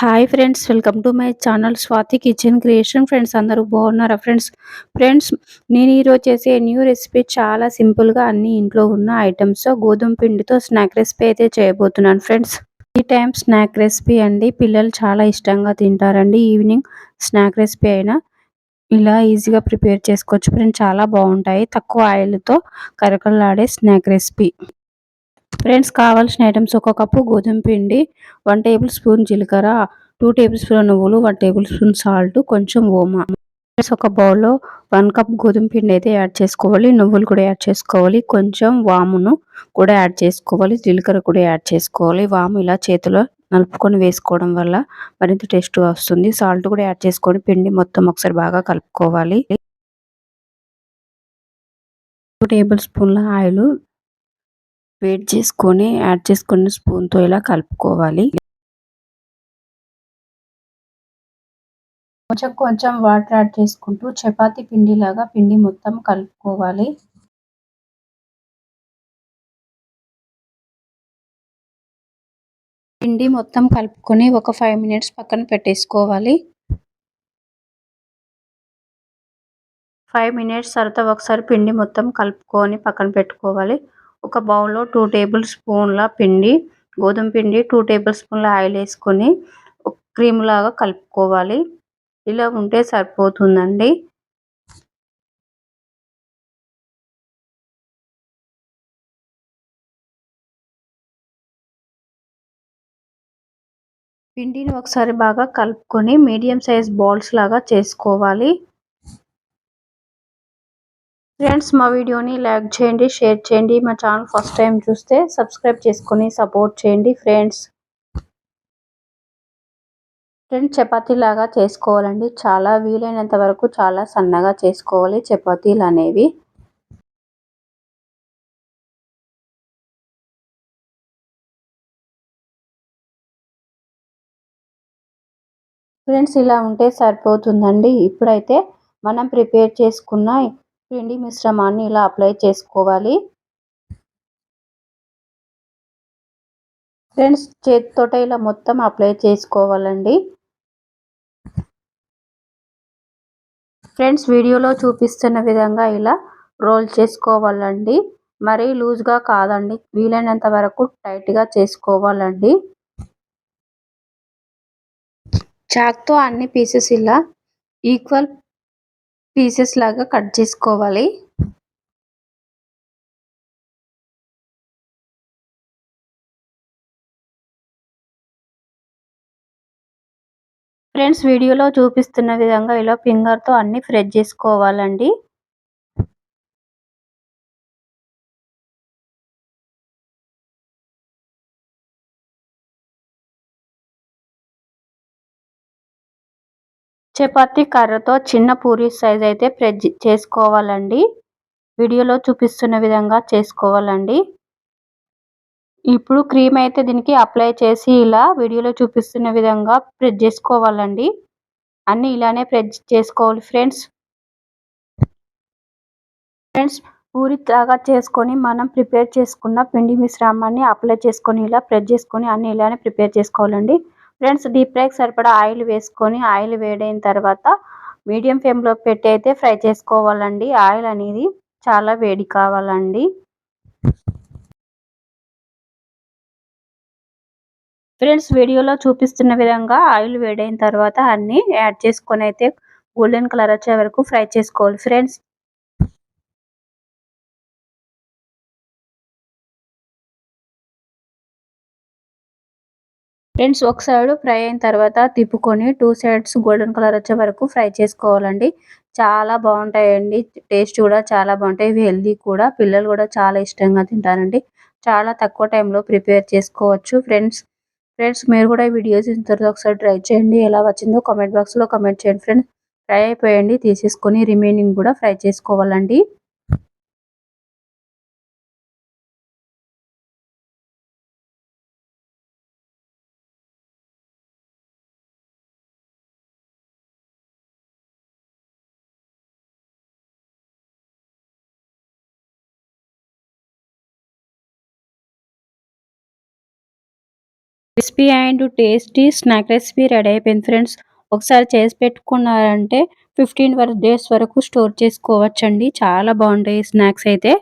Hi friends welcome to my channel Swathi kitchen creation friends అందరూ బాగున్నారా? Friends friends నేను ఈరోజు చేసే న్యూ రెసిపీ చాలా సింపుల్గా అన్ని ఇంట్లో ఉన్న ఐటమ్స్తో గోధుమ పిండితో స్నాక్ రెసిపీ అయితే చేయబోతున్నాను. ఫ్రెండ్స్ ఈ టైం స్నాక్ రెసిపీ అండి పిల్లలు చాలా ఇష్టంగా తింటారండి. ఈవినింగ్ స్నాక్ రెసిపీ అయినా ఇలా ఈజీగా ప్రిపేర్ చేసుకోవచ్చు. ఫ్రెండ్స్ చాలా బాగుంటాయి. తక్కువ ఆయిల్తో కరకలాడే స్నాక్ రెసిపీ ఫ్రెండ్స్ కావాల్సిన ఐటమ్స్ ఒక కప్పు గోధుమ పిండి వన్ టేబుల్ స్పూన్ జీలకర్ర టూ టేబుల్ స్పూన్ నువ్వులు వన్ టేబుల్ స్పూన్ సాల్ట్ కొంచెం ఓమా. ఫ్రెండ్స్ ఒక బౌల్లో వన్ కప్ గోధుమ పిండి అయితే యాడ్ చేసుకోవాలి. నువ్వులు కూడా యాడ్ చేసుకోవాలి. కొంచెం వామును కూడా యాడ్ చేసుకోవాలి. జీలకర్ర కూడా యాడ్ చేసుకోవాలి. వాము ఇలా చేతిలో నలుపుకొని వేసుకోవడం వల్ల మరింత టేస్ట్ వస్తుంది. సాల్ట్ కూడా యాడ్ చేసుకొని పిండి మొత్తం ఒకసారి బాగా కలుపుకోవాలి. టూ టేబుల్ స్పూన్ల ఆయిల్ వేడి చేసుకొని యాడ్ చేసుకున్న స్పూన్తో ఇలా కలుపుకోవాలి. కొంచెం కొంచెం వాటర్ యాడ్ చేసుకుంటూ చపాతి పిండి లాగా పిండి మొత్తం కలుపుకోవాలి. పిండి మొత్తం కలుపుకొని ఒక ఫైవ్ మినిట్స్ పక్కన పెట్టేసుకోవాలి. ఫైవ్ మినిట్స్ తర్వాత ఒకసారి పిండి మొత్తం కలుపుకొని పక్కన పెట్టుకోవాలి. ఒక బౌల్లో టూ టేబుల్ స్పూన్ల పిండి గోధుమ పిండి టూ టేబుల్ స్పూన్ల ఆయిల్ వేసుకొని క్రీమ్ లాగా కలుపుకోవాలి. ఇలా ఉంటే సరిపోతుందండి. పిండిని ఒకసారి బాగా కలుపుకొని మీడియం సైజ్ బాల్స్ లాగా చేసుకోవాలి. ఫ్రెండ్స్ మా వీడియోని లైక్ చేయండి షేర్ చేయండి. మా ఛానల్ ఫస్ట్ టైం చూస్తే సబ్స్క్రైబ్ చేసుకొని సపోర్ట్ చేయండి ఫ్రెండ్స్. ఫ్రెండ్స్ చపాతీ లాగా చేసుకోవాలండి. చాలా వీలైనంత వరకు చాలా సన్నగా చేసుకోవాలి చపాతీలు అనేవి. ఫ్రెండ్స్ ఇలా ఉంటే సరిపోతుందండి. ఇప్పుడైతే మనం ప్రిపేర్ చేసుకున్న పిండి మిశ్రమాన్ని ఇలా అప్లై చేసుకోవాలి. ఫ్రెండ్స్ చేతితోట ఇలా మొత్తం అప్లై చేసుకోవాలండి. ఫ్రెండ్స్ వీడియోలో చూపిస్తున్న విధంగా ఇలా రోల్ చేసుకోవాలండి. మరీ లూజ్గా కాదండి. వీలైనంత వరకు టైట్గా చేసుకోవాలండి. చాక్తో అన్ని పీసెస్ ఇలా ఈక్వల్ పీసెస్ లాగా కట్ చేసుకోవాలి. ఫ్రెండ్స్ వీడియోలో చూపిస్తున్న విధంగా ఇలా ఫింగర్తో అన్ని ఫ్రెడ్ చేసుకోవాలండి. చపాతి కర్రతో చిన్న పూరి సైజ్ అయితే ప్రెజ్ చేసుకోవాలండి. వీడియోలో చూపిస్తున్న విధంగా చేసుకోవాలండి. ఇప్పుడు క్రీమ్ అయితే దీనికి అప్లై చేసి ఇలా వీడియోలో చూపిస్తున్న విధంగా ప్రెజ్ చేసుకోవాలండి. అన్నీ ఇలానే ప్రెజ్ చేసుకోవాలి ఫ్రెండ్స్. ఫ్రెండ్స్ పూరి లాగా చేసుకొని మనం ప్రిపేర్ చేసుకున్న పిండి మిశ్రమాన్ని అప్లై చేసుకొని ఇలా ప్రెస్ చేసుకొని అన్ని ఇలానే ప్రిపేర్ చేసుకోవాలండి. ఫ్రెండ్స్ డీప్ ఫ్రైకి సరిపడా ఆయిల్ వేసుకొని ఆయిల్ వేడైన తర్వాత మీడియం ఫ్లేమ్లో పెట్టి అయితే ఫ్రై చేసుకోవాలండి. ఆయిల్ అనేది చాలా వేడి కావాలండి. ఫ్రెండ్స్ వీడియోలో చూపిస్తున్న విధంగా ఆయిల్ వేడైన తర్వాత అన్నీ యాడ్ చేసుకొని అయితే గోల్డెన్ కలర్ వచ్చే వరకు ఫ్రై చేసుకోవాలి. ఫ్రెండ్స్ ఫ్రెండ్స్ ఒక సైడ్ ఫ్రై అయిన తర్వాత తిప్పుకొని టూ సైడ్స్ గోల్డెన్ కలర్ వచ్చే వరకు ఫ్రై చేసుకోవాలండి. చాలా బాగుంటాయండి. టేస్ట్ కూడా చాలా బాగుంటాయి. ఇవి హెల్దీ కూడా. పిల్లలు కూడా చాలా ఇష్టంగా తింటారండి. చాలా తక్కువ టైంలో ప్రిపేర్ చేసుకోవచ్చు ఫ్రెండ్స్. ఫ్రెండ్స్ మీరు కూడా వీడియోస్ ఇంత తర్వాత ఒకసారి ట్రై చేయండి. ఎలా వచ్చిందో కామెంట్ బాక్స్లో కామెంట్ చేయండి ఫ్రెండ్స్. ఫ్రై అయిపోయండి. తీసేసుకొని రిమైనింగ్ కూడా ఫ్రై చేసుకోవాలండి. Crispy and tasty snack recipe ready అయిపోయింది ఫ్రెండ్స్. ఒకసారి చేసి పెట్టుకున్నారంటే ఫిఫ్టీన్ వరకు డేస్ వరకు స్టోర్ చేసుకోవచ్చండి. చాలా బాగుంటాయి స్నాక్స్ అయితే.